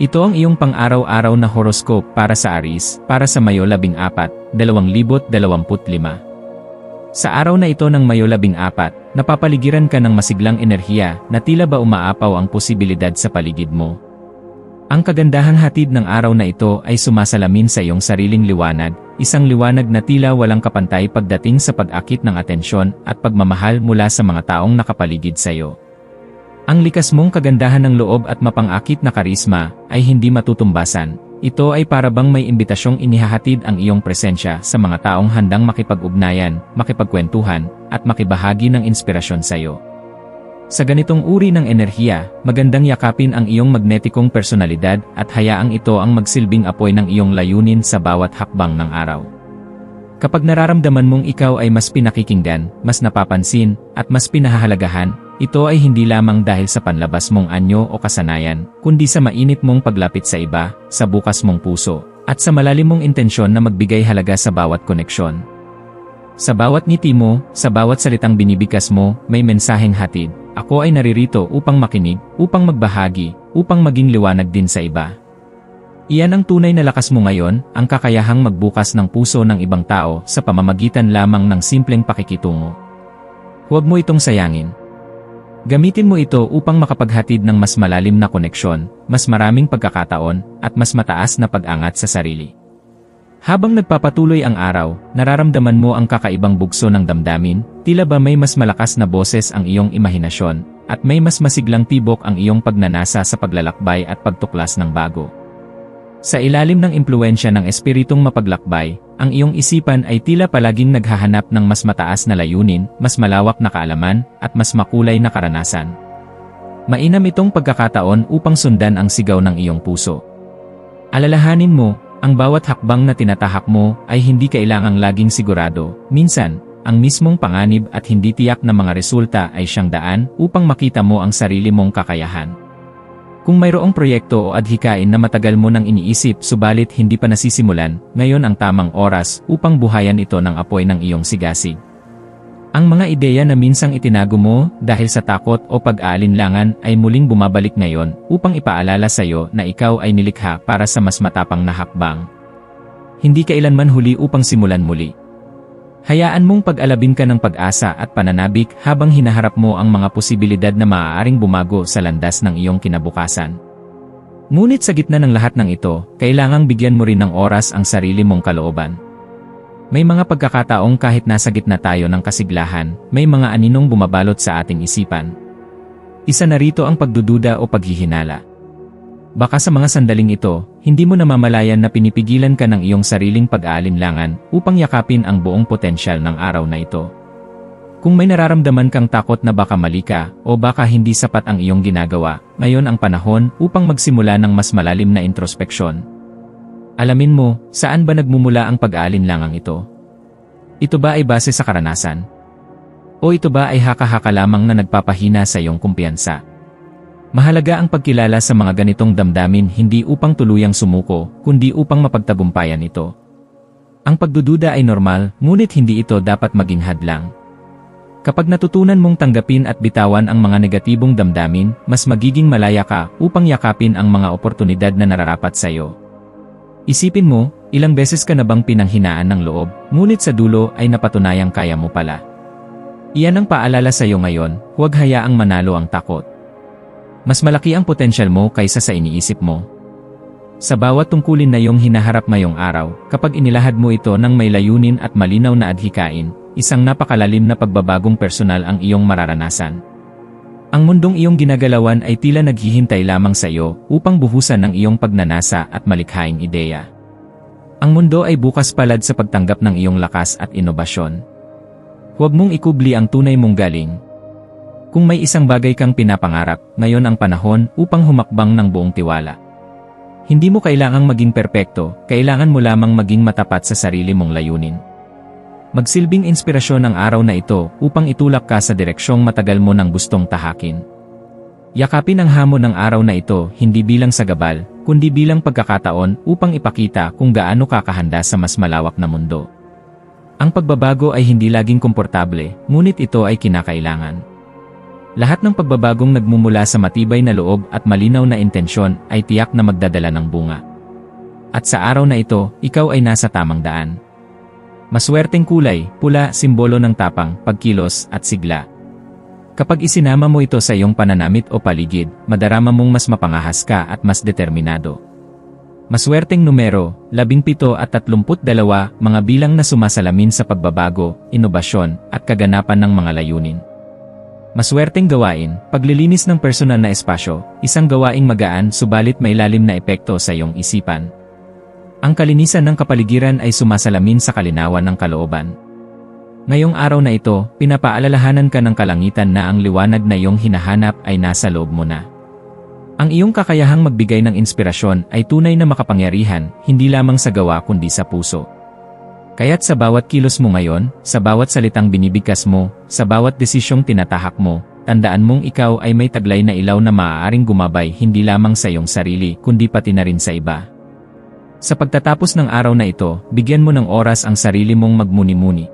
Ito ang iyong pang-araw-araw na horoscope para sa Aris, para sa Mayo 14, 2025. Sa araw na ito ng Mayo 14, napapaligiran ka ng masiglang enerhiya na tila ba umaapaw ang posibilidad sa paligid mo. Ang kagandahang hatid ng araw na ito ay sumasalamin sa iyong sariling liwanag, isang liwanag na tila walang kapantay pagdating sa pag-akit ng atensyon at pagmamahal mula sa mga taong nakapaligid sa iyo. Ang likas mong kagandahan ng loob at mapangakit na karisma ay hindi matutumbasan. Ito ay para bang may imbitasyong inihahatid ang iyong presensya sa mga taong handang makipag-ugnayan, makipagkwentuhan, at makibahagi ng inspirasyon sa iyo. Sa ganitong uri ng enerhiya, magandang yakapin ang iyong magnetikong personalidad at hayaang ito ang magsilbing apoy ng iyong layunin sa bawat hakbang ng araw. Kapag nararamdaman mong ikaw ay mas pinakikinggan, mas napapansin, at mas pinahahalagahan, ito ay hindi lamang dahil sa panlabas mong anyo o kasanayan, kundi sa mainit mong paglapit sa iba, sa bukas mong puso, at sa malalim mong intensyon na magbigay halaga sa bawat koneksyon. Sa bawat ngiti mo, sa bawat salitang binibigkas mo, may mensaheng hatid. Ako ay naririto upang makinig, upang magbahagi, upang maging liwanag din sa iba. Iyan ang tunay na lakas mo ngayon, ang kakayahang magbukas ng puso ng ibang tao sa pamamagitan lamang ng simpleng pakikitungo. Huwag mo itong sayangin. Gamitin mo ito upang makapaghatid ng mas malalim na koneksyon, mas maraming pagkakataon, at mas mataas na pag-angat sa sarili. Habang nagpapatuloy ang araw, nararamdaman mo ang kakaibang bugso ng damdamin, tila ba may mas malakas na boses ang iyong imahinasyon, at may mas masiglang tibok ang iyong pagnanasa sa paglalakbay at pagtuklas ng bago. Sa ilalim ng impluensya ng espiritong mapaglakbay, ang iyong isipan ay tila palaging naghahanap ng mas mataas na layunin, mas malawak na kaalaman, at mas makulay na karanasan. Mainam itong pagkakataon upang sundan ang sigaw ng iyong puso. Alalahanin mo, ang bawat hakbang na tinatahak mo ay hindi kailangang laging sigurado. Minsan, ang mismong panganib at hindi tiyak na mga resulta ay siyang daan upang makita mo ang sarili mong kakayahan. Kung mayroong proyekto o adhikain na matagal mo nang iniisip subalit hindi pa nasisimulan, ngayon ang tamang oras upang buhayan ito ng apoy ng iyong sigasig. Ang mga ideya na minsang itinago mo dahil sa takot o pag-aalinlangan ay muling bumabalik ngayon upang ipaalala sa iyo na ikaw ay nilikha para sa mas matapang na hakbang. Hindi kailanman huli upang simulan muli. Hayaan mong pag-alabin ka ng pag-asa at pananabik habang hinaharap mo ang mga posibilidad na maaaring bumago sa landas ng iyong kinabukasan. Ngunit sa gitna ng lahat ng ito, kailangang bigyan mo rin ng oras ang sarili mong kalooban. May mga pagkakataong kahit nasa gitna tayo ng kasiglahan, may mga aninong bumabalot sa ating isipan. Isa na rito ang pagdududa o paghihinala. Baka sa mga sandaling ito, hindi mo namamalayan na pinipigilan ka ng iyong sariling pag-aalinlangan upang yakapin ang buong potensyal ng araw na ito. Kung may nararamdaman kang takot na baka mali ka o baka hindi sapat ang iyong ginagawa, ngayon ang panahon upang magsimula ng mas malalim na introspeksyon. Alamin mo, saan ba nagmumula ang pag-aalinlangang ito? Ito ba ay base sa karanasan? O ito ba ay haka-haka lamang na nagpapahina sa iyong kumpiyansa? Mahalaga ang pagkilala sa mga ganitong damdamin hindi upang tuluyang sumuko, kundi upang mapagtagumpayan ito. Ang pagdududa ay normal, ngunit hindi ito dapat maging hadlang. Kapag natutunan mong tanggapin at bitawan ang mga negatibong damdamin, mas magiging malaya ka upang yakapin ang mga oportunidad na nararapat sa iyo. Isipin mo, ilang beses ka na bang pinanghinaan ng loob, ngunit sa dulo ay napatunayang kaya mo pala. Iyan ang paalala sa iyo ngayon, huwag hayaang manalo ang takot. Mas malaki ang potensyal mo kaysa sa iniisip mo. Sa bawat tungkulin na iyong hinaharap ngayong araw, kapag inilahad mo ito ng may layunin at malinaw na adhikain, isang napakalalim na pagbabagong personal ang iyong mararanasan. Ang mundong iyong ginagalawan ay tila naghihintay lamang sa iyo upang buhusan ng iyong pagnanasa at malikhaing ideya. Ang mundo ay bukas palad sa pagtanggap ng iyong lakas at inobasyon. Huwag mong ikubli ang tunay mong galing, Kung may isang bagay kang pinapangarap, ngayon ang panahon upang humakbang ng buong tiwala. Hindi mo kailangang maging perpekto, kailangan mo lamang maging matapat sa sarili mong layunin. Magsilbing inspirasyon ang araw na ito upang itulak ka sa direksyong matagal mo nang gustong tahakin. Yakapin ang hamon ng araw na ito hindi bilang sagabal, kundi bilang pagkakataon upang ipakita kung gaano kakahanda sa mas malawak na mundo. Ang pagbabago ay hindi laging komportable, ngunit ito ay kinakailangan. Lahat ng pagbabagong nagmumula sa matibay na loob at malinaw na intensyon ay tiyak na magdadala ng bunga. At sa araw na ito, ikaw ay nasa tamang daan. Maswerteng kulay, pula, simbolo ng tapang, pagkilos, at sigla. Kapag isinama mo ito sa iyong pananamit o paligid, madarama mong mas mapangahas ka at mas determinado. Maswerteng numero, 17 at 32, mga bilang na sumasalamin sa pagbabago, inobasyon, at kaganapan ng mga layunin. Maswerteng gawain, paglilinis ng personal na espasyo, isang gawaing magaan subalit may lalim na epekto sa iyong isipan. Ang kalinisan ng kapaligiran ay sumasalamin sa kalinawan ng kalooban. Ngayong araw na ito, pinapaalalahanan ka ng kalangitan na ang liwanag na iyong hinahanap ay nasa loob mo na. Ang iyong kakayahang magbigay ng inspirasyon ay tunay na makapangyarihan, hindi lamang sa gawa kundi sa puso. Kaya't sa bawat kilos mo ngayon, sa bawat salitang binibigkas mo, sa bawat desisyong tinatahak mo, tandaan mong ikaw ay may taglay na ilaw na maaaring gumabay hindi lamang sa iyong sarili kundi pati na rin sa iba. Sa pagtatapos ng araw na ito, bigyan mo ng oras ang sarili mong magmuni-muni.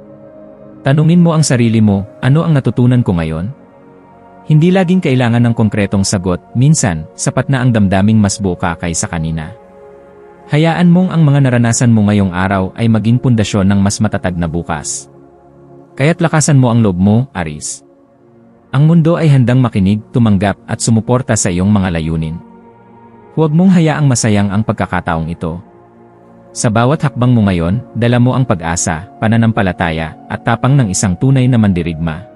Tanungin mo ang sarili mo, ano ang natutunan ko ngayon? Hindi laging kailangan ng konkretong sagot, minsan, sapat na ang damdaming mas buka kaysa kanina. Hayaan mong ang mga naranasan mo ngayong araw ay maging pundasyon ng mas matatag na bukas. Kaya't lakasan mo ang loob mo, Aris. Ang mundo ay handang makinig, tumanggap at sumuporta sa iyong mga layunin. Huwag mong hayaang masayang ang pagkakataong ito. Sa bawat hakbang mo ngayon, dala mo ang pag-asa, pananampalataya, at tapang ng isang tunay na mandirigma.